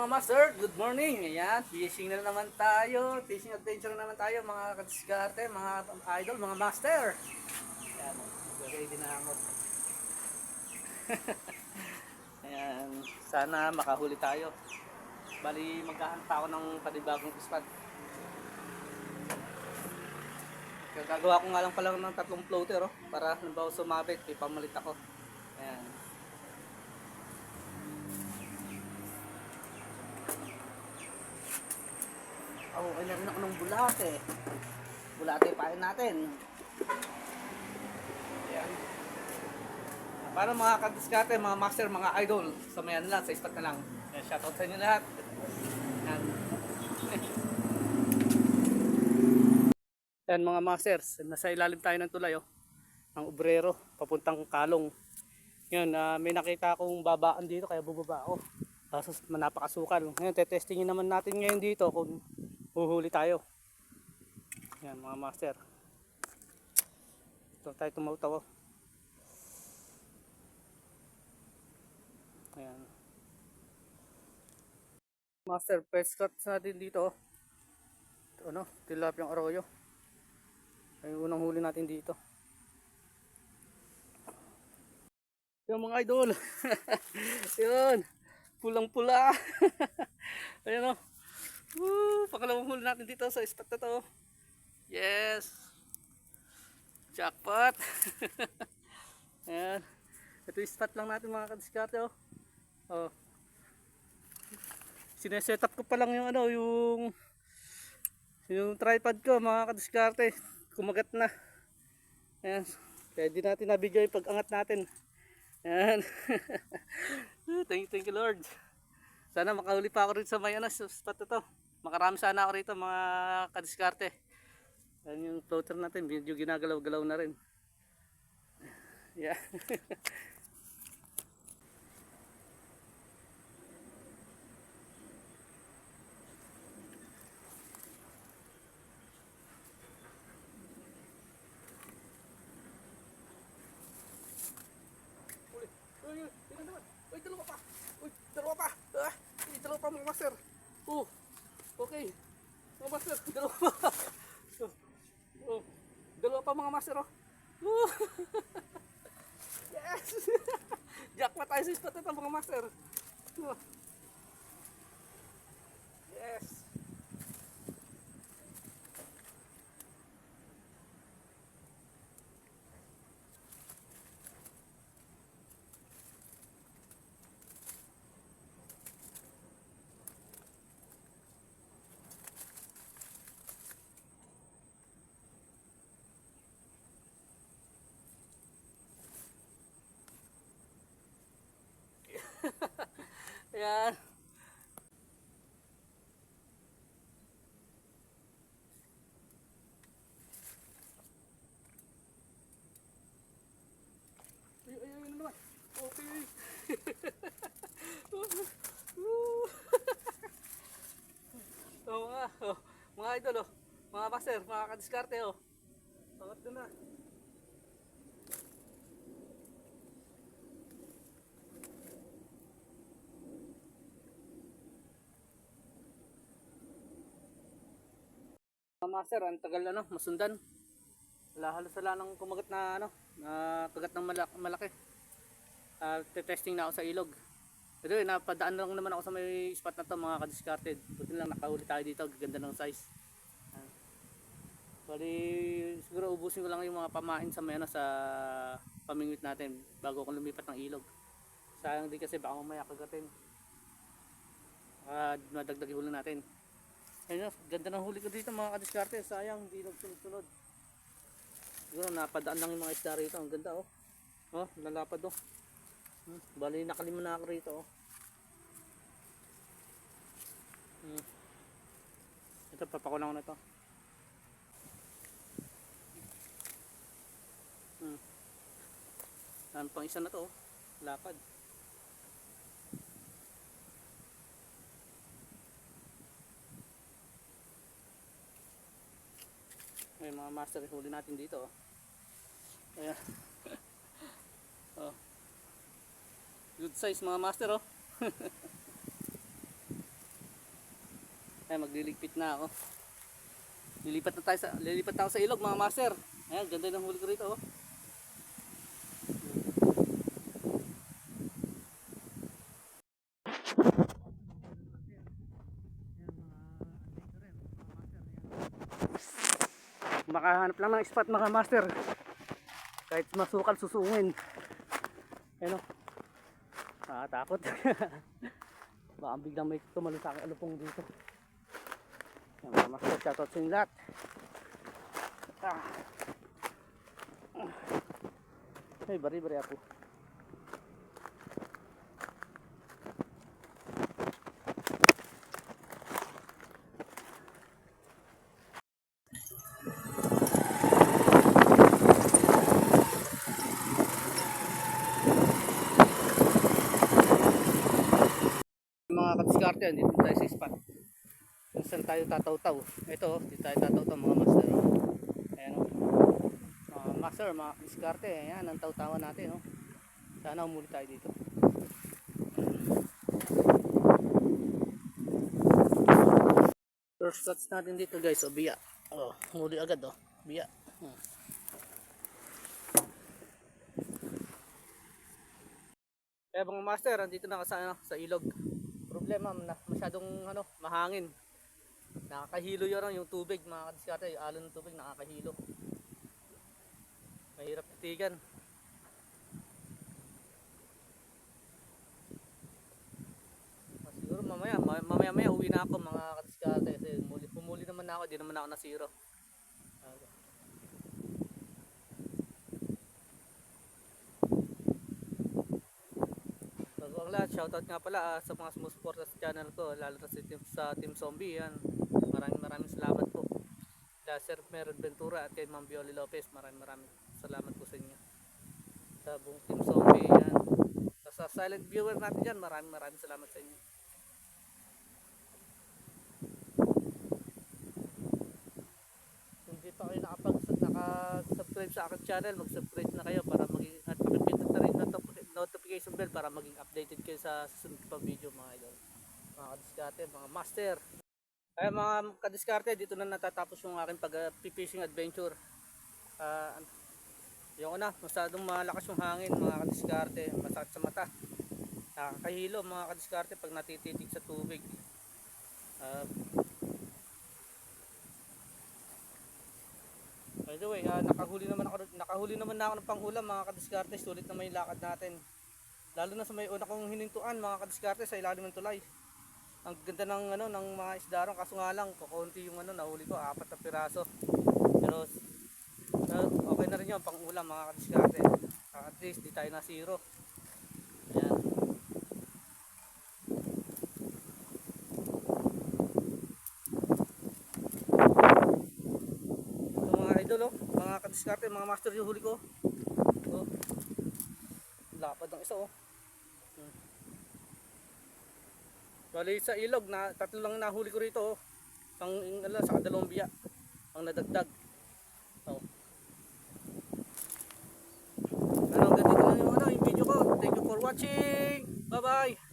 Mga master, good morning. Ayan, fishing na naman tayo. Fishing adventure na naman tayo mga kadiskarte, mga idol, mga master. Ayan, ready na ako. Ayan, sana makahuli tayo. Bali, maghahanta ako ng panibagong spot. Gagawa ko nga lang pala ng tatlong floater oh, para halimbawa sumabit, ipamalit ako. Ayan. Oh, ay narin ako ng bulate. Bulate pain natin. Ayan. Para mga kadiskate, mga master, mga idol, sa mayan lang, sa ispat na lang. Ayan, shoutout sa inyo lahat. Ayan. Ayan mga masters, nasa ilalim tayo ng tulay oh, ng obrero, papuntang kalong. Yun, ah, may nakita akong babaan dito kaya bubaba ako. Kaso napakasukal. Ngayon, tetestingin naman natin ngayon dito kung huhuli tayo. Yan mga master. Ito tayo tumawtaw. oh. Ayan. Master, first cut natin dito. oh. Ito, ano, tilapiyang arroyo. Ay unang huli natin dito. Yung mga idol. Yun. Pulang-pula. Ayan o. Woo! Pakalawang huli natin dito sa spot na to. Yes. Jackpot. Ayan. Ito yung spot lang natin mga kadiskarte oh. Oh. Sineset up ko pa lang yung ano, yung yung tripod ko mga kadiskarte. Kumagat na. Ayan. Pwede natin nabigay pag angat natin. Ayan. thank you, thank you Lord. Sana makahuli pa ako rin sa may ano, spot to. Makarami sana ako rito mga kadiskarte. Ayan yung floater natin, medyo ginagalaw-galaw na rin. Yeah. Uy, dalawa pa. Uy, dalawa pa. Ah, uy, dalawa pa mga master. Oh, okay. Mga master, dalawa pa. Oh, dalawa pa mga master, oh. Oh. yes! Jackpot tayo sa spot ito mga master. Oh. Yes! Ayan. Ay, ay, ay, naman? Okay. oh, mga, oh, mga idol, oh. Mga master, mga kadiskarte, oh. Pangat ko na. Master, ang tagal ano, masundan. Wala halos wala nang kumagat na ano, na kagat ng malaki. malaki. Ah, testing na ako sa ilog. Pero eh, napadaan lang naman ako sa may spot na to mga kadiscarded. Buti lang nakahuli tayo dito, ganda ng size. Ah. Bali, siguro ubusin ko lang yung mga pamain sa may ano, sa pamingwit natin bago ako lumipat ng ilog. Sayang din kasi baka mamaya kagatin. Ah, madagdag huli natin. Ayun, ganda ng huli ko dito mga kadiskarte. Sayang, hindi nagsunod-sunod. Siguro napadaan lang yung mga isda rito. Ang ganda oh. Oh, lalapad oh. Hmm, bali nakalima na ako rito oh. Hmm. Ito, papakulang ko na to. Hmm. Ano pang isa na to oh. Lapad. May mga master huli natin dito. Oh. Ayan. oh. Good size mga master oh. Ay, magliligpit na ako. Lilipat na tayo sa, lilipat ako sa ilog mga master. Ayan, ganda ng huli ko rito oh. Makahanap lang ng spot mga master. Kahit masukal susungin. Ano? Nakatakot. Baka biglang may tumalo sa akin alupong dito. Yan mga master, shoutout sa inyo lahat. Ah. Ay, bari-bari ako. Mga kadiskarte yan, dito tayo sa spot. Kung saan tayo tataw-taw. Ito, oh, dito tayo tataw-taw mga master. oh. Ayan o. Mga master, mga kadiskarte. Ayan, ang taw-tawan natin. Oh. Sana umuli tayo dito. First shots natin dito guys, o biya. Oh, agad oh. Biya. Hmm. Kaya mga master, andito na sa, ano, sa ilog. Problema, masyadong ano, mahangin. Nakakahilo yun yung tubig, mga kadiskarte. Yung alon ng tubig, nakakahilo. Mahirap titigan. Ah, Siguro mamaya, ma- mamaya maya uwi na ako mga kadiskarte. Kasi humuli, humuli naman na ako, di naman ako na zero. Bago ang lahat, shoutout nga pala ah, sa mga sumusuporta sa channel ko, lalo na sa team, sa team Zombie. Yan. Maraming maraming salamat po. Kaya Sir Meron Ventura at kay Ma'am Bioli Lopez, maraming maraming salamat po sa inyo. Sa buong team Zombie, yan. Sa, sa silent viewer natin dyan, maraming maraming salamat sa inyo. Kung di pa kayo nakapag naka-subscribe sa aking channel, mag-subscribe na kayo para maging at pakipindot na rin ng notif- notification bell para maging updated kayo sa susunod pa video mga idol. Mga kadiskarte, mga master. Ay mga kadiskarte, dito na natatapos yung aking pag-fishing adventure. Ah, yung una, masyadong malakas yung hangin mga kadiskarte, masakit sa mata. Nakakahilo mga kadiskarte pag natititig sa tubig. Ah, By the way, ah, nakahuli naman ako nakahuli naman na ako ng panghulam mga kadiskarte, sulit naman yung lakad natin. Lalo na sa may una kong hinintuan mga kadiskarte sa ilalim ng tulay. Ang ganda ng ano ng mga isda ron kaso nga lang kukunti yung ano nahuli ko, apat na piraso. Pero ah, okay na rin yun pangulam mga kadiskarte. Ah, at least di tayo na zero. Ayan. Ito mga idol oh, mga kadiskarte, mga master yung huli ko. Oh. Lapad ng isa oh. Hmm. Bali sa ilog na tatlo lang nahuli ko rito oh. Ang ano sa dalawang biya. Ang nadagdag. Oh. Ano, ganito lang yung ano, yung video ko. Thank you for watching. Bye-bye.